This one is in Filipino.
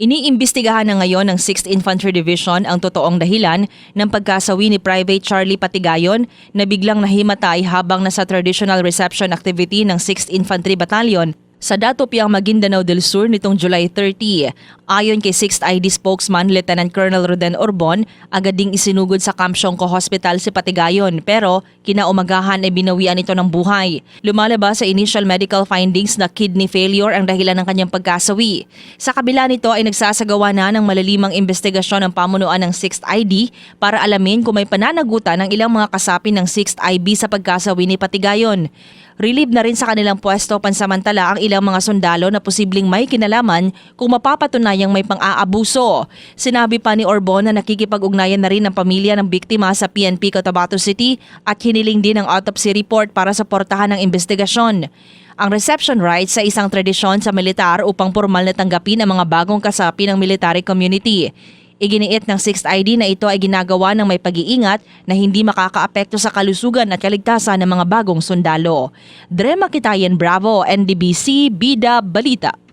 Iniimbestigahan na ngayon ng 6th Infantry Division ang totoong dahilan ng pagkasawi ni Private Charlie Patigayon na biglang nahimatay habang nasa traditional reception activity ng 6th Infantry Battalion sa Datopiang Maguindanao del Sur nitong July 30. Ayon kay 6th ID spokesman Lieutenant Colonel Roden Orbon, agad ding isinugod sa Camp Siongco Hospital si Patigayon pero kinaumagahan ay binawian ito ng buhay. Lumalabas sa initial medical findings na kidney failure ang dahilan ng kanyang pagkasawi. Sa kabila nito ay nagsasagawa na ng malalimang investigasyon ng pamunuan ng 6th ID para alamin kung may pananagutan ng ilang mga kasapi ng 6th IB sa pagkasawi ni Patigayon. Relieve na rin sa kanilang pwesto pansamantala ang ilang mga sundalo na posibleng may kinalaman kung mapapatunayang may pang-aabuso. Sinabi pa ni Orbon na nakikipag-ugnayan na rin ng pamilya ng biktima sa PNP Cotabato City at hiniling din ang autopsy report para suportahan ang investigasyon. Ang reception rights sa isang tradisyon sa militar upang formal na tanggapin ang mga bagong kasapi ng military community. Iginiit ng 6th ID na ito ay ginagawa ng may pag-iingat na hindi makakaapekto sa kalusugan at kaligtasan ng mga bagong sundalo. Drema Kitayan Bravo, NDBC, Bida, Balita.